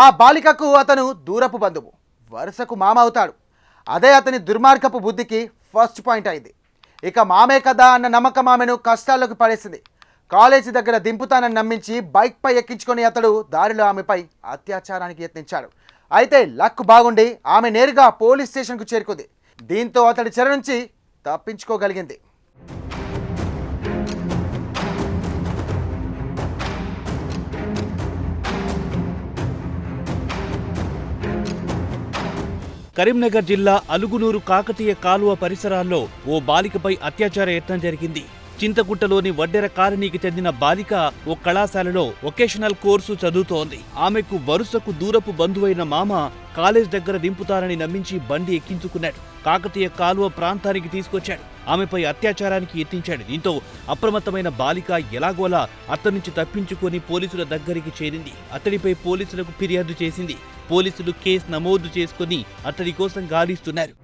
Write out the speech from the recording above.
ఆ బాలికకు అతను దూరపు బంధువు. వరుసకు మామ అవుతాడు. అదే అతని దుర్మార్గపు బుద్ధికి ఫస్ట్ పాయింట్ అయింది. ఇక మామే కదా అన్న నమ్మకం ఆమెను కష్టాల్లోకి పడేసింది. కాలేజీ దగ్గర దింపుతానని నమ్మించి బైక్పై ఎక్కించుకొని అతడు దారిలో ఆమెపై అత్యాచారానికి యత్నించాడు. అయితే లక్ బాగుండి ఆమె నేరుగా పోలీస్ స్టేషన్కు చేరుకుంది. దీంతో అతడి చెర నుంచి తప్పించుకోగలిగింది. కరీంనగర్ జిల్లా అలుగునూరు కాకతీయ కాలువ పరిసరాల్లో ఓ బాలికపై అత్యాచార యత్నం జరిగింది. చింతగుట్టలోని వడ్డెర కాలనీకి చెందిన బాలిక ఓ కళాశాలలో వొకేషనల్ కోర్సు చదువుతోంది. ఆమెకు వరుసకు దూరపు బంధువైన మామ కాలేజ్ దగ్గర దింపుతారని నమ్మించి బండి ఎక్కించుకున్నాడు. కాకతీయ కాలువ ప్రాంతానికి తీసుకొచ్చాడు. ఆమెపై అత్యాచారానికి యత్నించాడు. దీంతో అప్రమత్తమైన బాలిక ఎలాగోలా అతని నుంచి తప్పించుకొని పోలీసుల దగ్గరికి చేరింది. అతడిపై పోలీసులకు ఫిర్యాదు చేసింది. పోలీసులు కేసు నమోదు చేసుకుని అతడి కోసం గాలిస్తున్నారు.